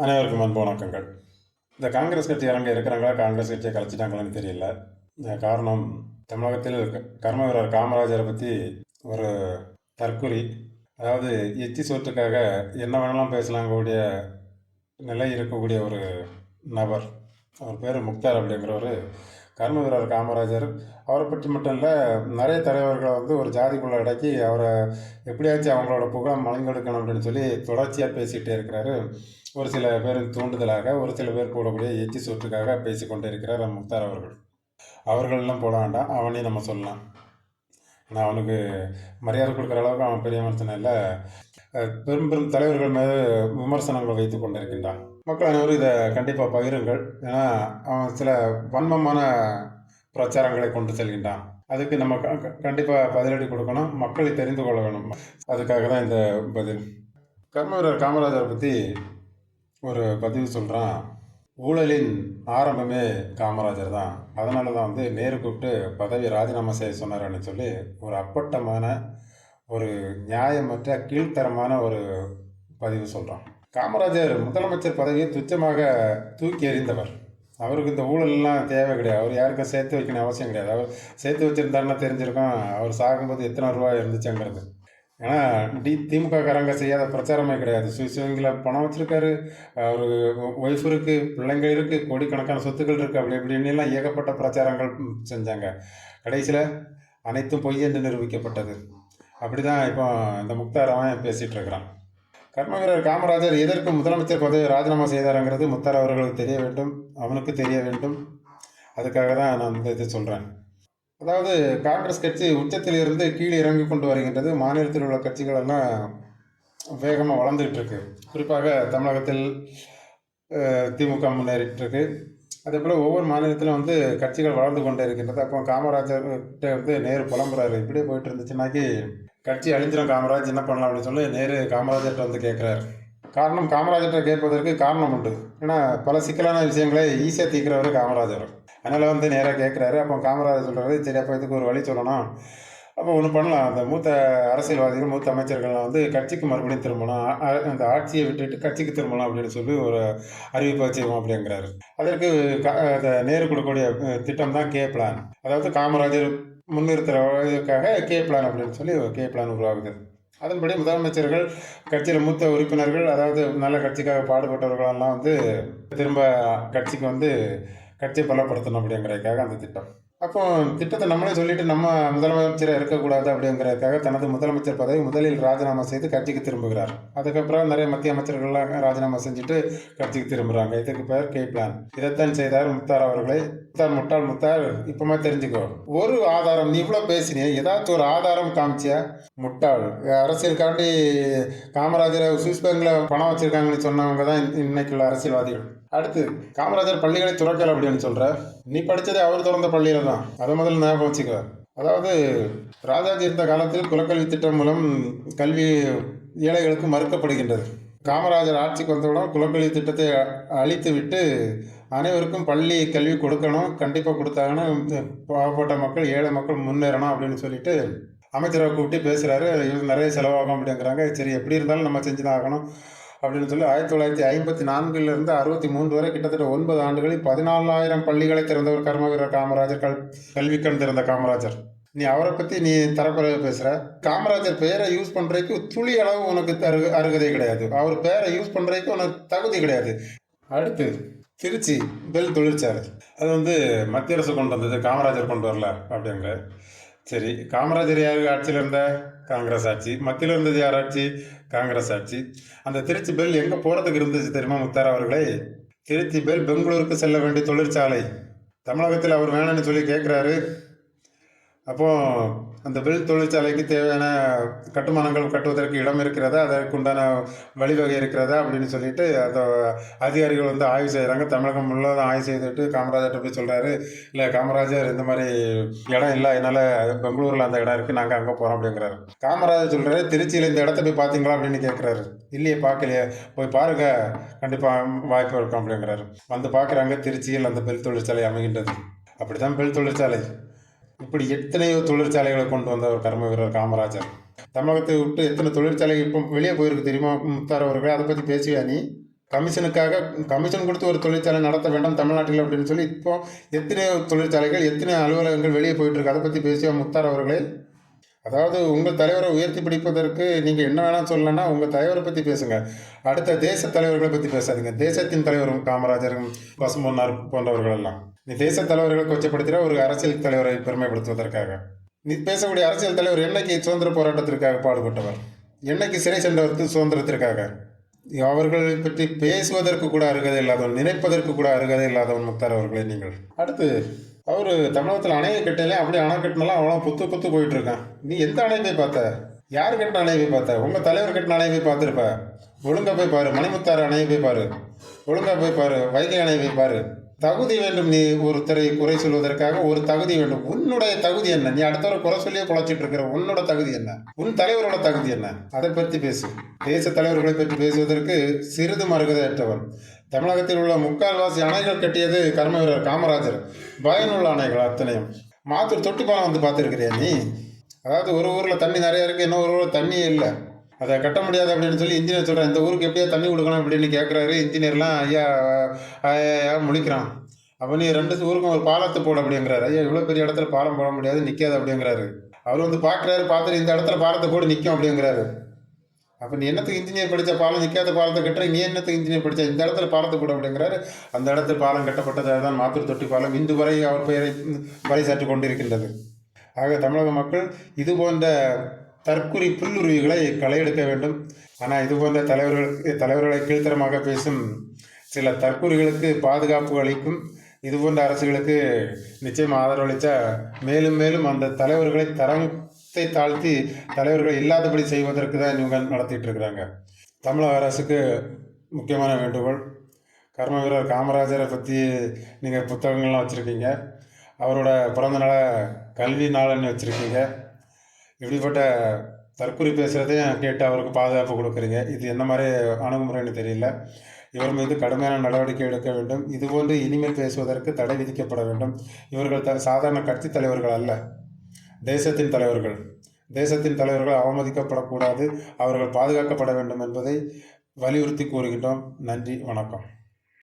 அனைவருக்கும் அன்பு வணக்கங்கள். இந்த காங்கிரஸ் கட்சி இறங்க இருக்கிறாங்களா? காங்கிரஸ் கட்சியை கலைச்சிட்டாங்களான்னு தெரியல. இந்த காரணம் தமிழகத்தில் க- கர்ம வீரர் காமராஜரை பற்றி ஒரு தற்கொலை. அதாவது எச்சி சோற்றுக்காக என்ன வேணாலும் பேசலாங்கக்கூடிய நிலை இருக்கக்கூடிய ஒரு நபர். அவர் பேர் முக்தார் அப்படிங்கிறவர். கர்ம வீரர் காமராஜர் அவரை பற்றி மட்டும் இல்லை நிறைய தலைவர்களை வந்து ஒரு ஜாதிக்குள்ளே அடக்கி அவரை எப்படியாச்சும் அவங்களோட புகழ் மலங்கெடுக்கணும் அப்படின்னு சொல்லி தொடர்ச்சியாக பேசிகிட்டே இருக்கிறாரு. ஒரு சில பேர் தூண்டுதலாக ஒரு சில பேர் போடக்கூடிய எச்சி சொற்றுக்காக பேசிக்கொண்டே இருக்கிறார் முக்தார் அவர்கள். அவர்களெல்லாம் போட வேண்டாம் அவனையும் நம்ம சொல்லலாம். நான் அவனுக்கு மரியாதை கொடுக்குற அளவுக்கு அவன் பெரிய மனுஷன் இல்லை. பெரும் பெரும் தலைவர்கள் மீது விமர்சனங்கள் வைத்து கொண்டிருக்கின்றான் மக்கள் அனைவரும் இதை கண்டிப்பாக பகிருங்கள். ஏன்னா அவன் சில வன்மமான பிரச்சாரங்களை கொண்டு செல்கின்றான். அதுக்கு நம்ம கண்டிப்பாக பதிலடி கொடுக்கணும். மக்களை தெரிந்து கொள்ள வேணும் அதுக்காக தான் இந்த பதில். கர்மவீரர் காமராஜரை பற்றி ஒரு பதிவு சொல்கிறான் ஊழலின் ஆரம்பமே காமராஜர் தான். அதனால தான் வந்து நேரு கூப்பிட்டு பதவி ராஜினாமா செய்ய சொன்னார்னு சொல்லி ஒரு அப்பட்டமான ஒரு நியாயமற்ற கீழ்த்தரமான ஒரு பதிவு சொல்கிறான் காமராஜர் முதலமைச்சர் பதவியை துச்சமாக தூக்கி எறிந்தவர். அவருக்கு இந்த ஊழல்லாம் தேவை கிடையாது. அவர் யாருக்கும் சேர்த்து வைக்கணும் அவசியம் கிடையாது. அவர் சேர்த்து வச்சுருந்தாருன்னா தெரிஞ்சிருக்கோம். அவர் சாகும்போது எத்தனை ரூபாய் இருந்துச்சுங்கிறது. ஏன்னா டி திமுககாரங்க செய்யாத பிரச்சாரமே கிடையாது. சுவிசுவங்கில் பணம் வச்சுருக்காரு. அவர் ஒய்ஃப் இருக்குது பிள்ளைங்க இருக்குது கோடிக்கணக்கான சொத்துக்கள் இருக்குது அப்படி இப்படின்னு எல்லாம் ஏகப்பட்ட பிரச்சாரங்கள் செஞ்சாங்க. கடைசியில் அனைத்தும் பொய் என்று நிரூபிக்கப்பட்டது. அப்படி தான் இப்போ இந்த முக்தார் அவன் பேசிகிட்டு இருக்கிறான் கர்மவீரர் காமராஜர் எதற்கு முதலமைச்சர் பதவி ராஜினாமா செய்தாருங்கிறது முத்தார் அவர்களுக்கு தெரிய வேண்டும் அவனுக்கு தெரிய வேண்டும். அதுக்காக தான் நான் இந்த இதை சொல்கிறேன் அதாவது காங்கிரஸ் கட்சி உச்சத்தில் இருந்து கீழே இறங்கி கொண்டு வருகின்றது. மாநிலத்தில் உள்ள கட்சிகள் எல்லாம் வேகமாக வளர்ந்துகிட்டு இருக்கு. குறிப்பாக தமிழகத்தில் திமுக முன்னேறிட்டு இருக்கு. அதே போல் ஒவ்வொரு மாநிலத்திலும் வந்து கட்சிகள் வளர்ந்து கொண்டே இருக்கின்றது. அப்போ காமராஜர் கிட்ட வந்து நேரு புலம்புறாரு. இப்படியே போயிட்டு இருந்துச்சுன்னாக்கி கட்சி அழிஞ்சிடும் காமராஜ் என்ன பண்ணலாம் அப்படின்னு சொல்லி நேரு காமராஜர்கிட்ட வந்து கேட்குறாரு காரணம் காமராஜர்கிட்ட கேட்பதற்கு காரணம் உண்டு. ஏன்னா பல சிக்கலான விஷயங்களை ஈஸியாக தீர்க்கிறவர் காமராஜர். அதனால் வந்து நேராக கேட்குறாரு அப்போ காமராஜர் சொல்கிறாரு சரி அப்போ இதுக்கு ஒரு வழி சொல்லணும். அப்போ ஒன்று பண்ணலாம். அந்த மூத்த அரசியல்வாதிகள் மூத்த அமைச்சர்கள்லாம் வந்து கட்சிக்கு மறுபடியும் திரும்பலாம் அந்த ஆட்சியை விட்டுட்டு கட்சிக்கு திரும்பலாம் அப்படின்னு சொல்லி ஒரு அறிவிப்பை செய்வோம் அப்படிங்கிறாரு. அதற்கு க- அந்த நேரு கொடுக்கக்கூடிய திட்டம் தான் கே பிளான். அதாவது காமராஜர் முன்னிறுத்துறதுக்காக கே பிளான் அப்படின்னு சொல்லி கே பிளான் உருவாகுது. அதன்படி முதலமைச்சர்கள் கட்சியில் மூத்த உறுப்பினர்கள் அதாவது நல்ல கட்சிக்காக பாடுபட்டவர்களெல்லாம் வந்து திரும்ப கட்சிக்கு வந்து கட்சியை பலப்படுத்தணும் அப்படிங்கிறதுக்காக அந்த திட்டம். அப்போ திட்டத்தை நம்மளே சொல்லிட்டு நம்ம முதலமைச்சராக இருக்கக்கூடாது அப்படிங்கிறதுக்காக தனது முதலமைச்சர் பதவி முதலில் ராஜினாமா செய்து கட்சிக்கு திரும்புகிறார். அதுக்கப்புறம் நிறைய மத்திய அமைச்சர்கள்லாம் ராஜினாமா செஞ்சுட்டு கட்சிக்கு திரும்புகிறாங்க இதுக்கு பேர் கே பிளான். இதைத்தான் செய்தார் முத்தார் அவர்களை. முத்தார் முட்டாள் முத்தார் இப்பமா தெரிஞ்சுக்கோ. ஒரு ஆதாரம் நீ இவ்வளோ பேசினிய. ஏதாச்சும் ஒரு ஆதாரம் காமிச்சியா? முட்டாள். அரசியலுக்காண்டி காமராஜரை சுவிஸ் பேங்கில் பணம் வச்சிருக்காங்கன்னு சொன்னவங்க தான் இன்னைக்குள்ள அரசியல்வாதிகள். அடுத்து காமராஜர் பள்ளிகளை துறக்கல அப்படின்னு சொல்ற? நீ படித்ததே அவர் திறந்த பள்ளியில தான். அதை முதல்ல ஞாபகம் வச்சுக்க. அதாவது ராஜாஜி இருந்த காலத்தில் குலக்கல்வி திட்டம் மூலம் கல்வி ஏழைகளுக்கு மறுக்கப்படுகின்றது. காமராஜர் ஆட்சிக்கு வந்தவுடன் குலக்கல்வி திட்டத்தை அழித்து விட்டு அனைவருக்கும் பள்ளி கல்வி கொடுக்கணும் கண்டிப்பாக கொடுத்தாங்கன்னா பாவப்பட்ட மக்கள் ஏழை மக்கள் முன்னேறணும் அப்படின்னு சொல்லிட்டு அமைச்சரை கூப்பிட்டு பேசுகிறாரு இது நிறைய செலவாகும் அப்படிங்கிறாங்க. சரி எப்படி இருந்தாலும் நம்ம செஞ்சு தான் ஆகணும். அப்படின்னு சொல்லி ஆயிரத்தி தொள்ளாயிரத்தி ஐம்பத்தி நான்கிலிருந்து அறுபத்தி மூன்று வரை கிட்டத்தட்ட ஒன்பது ஆண்டுகளில் பதினாலாயிரம் பள்ளிகளை திறந்தவர் கர்மவீரர் காமராஜர் கல் கல்விக்கண் திறந்த காமராஜர். நீ அவரை பற்றி நீ தரக்குறைய பேசுகிற காமராஜர் பேரை யூஸ் பண்ணுறதுக்கு துளி அளவு உனக்கு அருக அருகதை கிடையாது. அவர் பேரை யூஸ் பண்ணுறதுக்கு உனக்கு தகுதி கிடையாது. அடுத்து திருச்சி பெல் தொழிற்சாலை. அது வந்து மத்திய அரசு கொண்டு வந்தது காமராஜர் கொண்டு வரல அப்படிங்கிற சரி காமராஜர் யார்? ஆட்சியில் இருந்த காங்கிரஸ் ஆட்சி. மத்தியில் இருந்தது யார் ஆட்சி? காங்கிரஸ் ஆட்சி. அந்த திருச்சி பெல் எங்கே போகிறதுக்கு இருந்துச்சு தெரியுமா முத்தார் அவர்களே? திருச்சி பெல் பெங்களூருக்கு செல்ல வேண்டிய தொழிற்சாலை. தமிழகத்தில் அவர் வேணும்னு சொல்லி கேட்குறாரு அப்போ அந்த வில் தொழிற்சாலைக்கு தேவையான கட்டுமானங்கள் கட்டுவதற்கு இடம் இருக்கிறதா? அதற்குண்டான வழிவகை இருக்கிறதா? அப்படின்னு சொல்லிட்டு அந்த அதிகாரிகள் வந்து ஆய்வு செய்கிறாங்க தமிழகம் முழுவதும் ஆய்வு செய்துட்டு காமராஜர்கிட்ட போய் சொல்கிறாரு இல்லை காமராஜர் இந்த மாதிரி இடம் இல்லை. அதனால பெங்களூரில் அந்த இடம் இருக்குது நாங்கள் அங்கே போகிறோம் அப்படிங்கிறாரு. காமராஜர் சொல்கிறாரு திருச்சியில் இந்த இடத்த போய் பார்த்தீங்களா அப்படின்னு கேட்குறாரு இல்லையே பார்க்கலையே போய் பாருங்க. கண்டிப்பாக வாய்ப்பு இருக்கும். அப்படிங்கிறாரு. வந்து பார்க்குறாங்க திருச்சியில் அந்த பெல் தொழிற்சாலை அமைகின்றது. அப்படிதான் பெல் தொழிற்சாலை. இப்படி எத்தனையோ தொழிற்சாலைகளை கொண்டு வந்த ஒரு கர்ம வீரர் காமராஜர். தமிழகத்தை விட்டு எத்தனை தொழிற்சாலை இப்போ வெளியே போயிருக்கு தெரியுமா முத்தார் அவர்கள்? அதை பற்றி பேசுவியா நீ? கமிஷனுக்காக கமிஷன் கொடுத்து ஒரு தொழிற்சாலை நடத்த வேண்டாம் தமிழ்நாட்டில் அப்படின்னு சொல்லி இப்போ எத்தனையோ தொழிற்சாலைகள் எத்தனை அலுவலகங்கள் வெளியே போயிட்டு இருக்கு. அதை பற்றி பேசிய முத்தார் அவர்களே? அதாவது உங்கள் தலைவரை உயர்த்தி பிடிப்பதற்கு நீங்கள் என்ன வேணால் சொல்லலைன்னா உங்கள் தலைவரை பற்றி பேசுங்க. அடுத்த தேச தலைவர்களை பற்றி பேசாதீங்க. தேசத்தின் தலைவரும் காமராஜரும் பசும்பொன்னார் போன்றவர்கள் எல்லாம் நீ தேச தலைவர்களை கொச்சப்படுத்துகிற ஒரு அரசியல் தலைவரை பெருமைப்படுத்துவதற்காக. நீ பேசக்கூடிய அரசியல் தலைவர் என்னைக்கு சுதந்திர போராட்டத்திற்காக பாடுபட்டவர்? என்னைக்கு சிறை சென்றவருக்கு சுதந்திரத்திற்காக? அவர்களை பற்றி பேசுவதற்கு கூட அருகதை இல்லாதவன் நினைப்பதற்கு கூட அருகதை இல்லாதவன் முக்தார் அவர்களே நீங்கள். அடுத்து அவர் தமிழகத்தில் அணையை கட்டையிலே அப்படியே அணை கட்டினாலும் அவ்வளோ புத்து புத்து போயிட்டு இருக்கான். நீ எந்த அணையை போய் பார்த்த? யார் கட்டின அணையை போய் பார்த்த? உங்கள் தலைவர் கட்டின அணையை போய் பார்த்துருப்ப. ஒழுங்கா போய் பாரு மணிமுத்தாறு அணையை போய் பாரு. ஒழுங்கா போய் பாரு வைகை அணையை போய் பாரு. தகுதி வேண்டும் நீ ஒருத்தரை குறை சொல்வதற்காக ஒரு தகுதி வேண்டும். உன்னுடைய தகுதி என்ன? நீ அடுத்தவரை குறை சொல்லியே குலைச்சிட்டு இருக்கிற உன்னோட தகுதி என்ன? உன் தலைவரோட தகுதி என்ன? அதை பற்றி பேசு. தேச தலைவர்களை பற்றி பேசுவதற்கு சிறிது மறுகதையற்றவன் தமிழகத்தில் உள்ள முக்கால்வாசி அணைகள் கட்டியது கர்மவீரர் காமராஜர். பயனுள்ள அணைகள் அத்தனையும். மாத்தூர் தொட்டிப்பாலம் வந்து பார்த்துருக்கிறியா நீ? அதாவது ஒரு ஊரில் தண்ணி நிறையா இருக்குது இன்னொரு ஊரில் தண்ணியே இல்லை. அதை கட்ட முடியாது அப்படின்னு சொல்லி இன்ஜினியர் சொல்கிறேன் இந்த ஊருக்கு எப்படியா தண்ணி கொடுக்கணும் அப்படின்னு கேட்குறாரு இன்ஜினியர்லாம் ஐயா ஐயா முழிக்கிறான். அப்போ நீ ரெண்டு ஊருக்கும் ஒரு பாலத்தை போட அப்படிங்கிறாரு. ஐயா இவ்வளோ பெரிய இடத்துல பாலம் போட முடியாது நிற்காது அப்படிங்கிறாரு. அவர் வந்து பார்க்குறாரு பார்த்துட்டு இந்த இடத்துல பாலத்தை போட்டு நிற்கும் அப்படிங்கிறாரு. அப்போ நீ என்னத்துக்கு இன்ஜினியர் படித்த பாலம் நிற்காத பாலத்தை கட்டுற? நீ என்னத்துக்கு இன்ஜினியர் படித்த இந்த இடத்துல பாலத்தை போட அப்படிங்கிறாரு. அந்த இடத்துல பாலம் கட்டப்பட்டதாக தான் மாத்தூர் தொட்டி பாலம் இன்று வரை அவர் பெயரை பறைசாற்றி கொண்டிருக்கின்றது. ஆக தமிழக மக்கள் இது போன்ற தற்குறி புல்லுருவிகளை களையெடுக்க வேண்டும். ஆனால் இது போன்ற தலைவர்களுக்கு தலைவர்களை கீழ்த்தரமாக பேசும் சில தற்குறிகளுக்கு பாதுகாப்பு அளிக்கும் இது போன்ற அரசுகளுக்கு நிச்சயம் ஆதரவளித்தா மேலும் மேலும் அந்த தலைவர்களை தரத்தை தாழ்த்தி தலைவர்கள் இல்லாதபடி செய்வதற்கு தான் இவங்க நடத்திட்டு இருக்கிறாங்க. தமிழக அரசுக்கு முக்கியமான வேண்டுகோள். கர்ம வீரர் காமராஜரை பற்றி நீங்கள் புத்தகங்கள்லாம் வச்சுருக்கீங்க. அவரோட பிறந்த நாளை கல்வி நாள்னு வச்சுருக்கீங்க. இப்படிப்பட்ட தற்குறி பேசுகிறதையும் கேட்டு அவருக்கு பாதுகாப்பு கொடுக்குறீங்க. இது என்ன மாதிரி அணுகுமுறைன்னு தெரியல. இவர் மீது கடுமையான நடவடிக்கை எடுக்க வேண்டும். இதுபோன்று இனிமேல் பேசுவதற்கு தடை விதிக்கப்பட வேண்டும். இவர்கள் த சாதாரண கட்சி தலைவர்கள் அல்ல. தேசத்தின் தலைவர்கள். தேசத்தின் தலைவர்கள் அவமதிக்கப்படக்கூடாது. அவர்கள் பாதுகாக்கப்பட வேண்டும் என்பதை வலியுறுத்தி கூறுகின்றோம். நன்றி. வணக்கம்.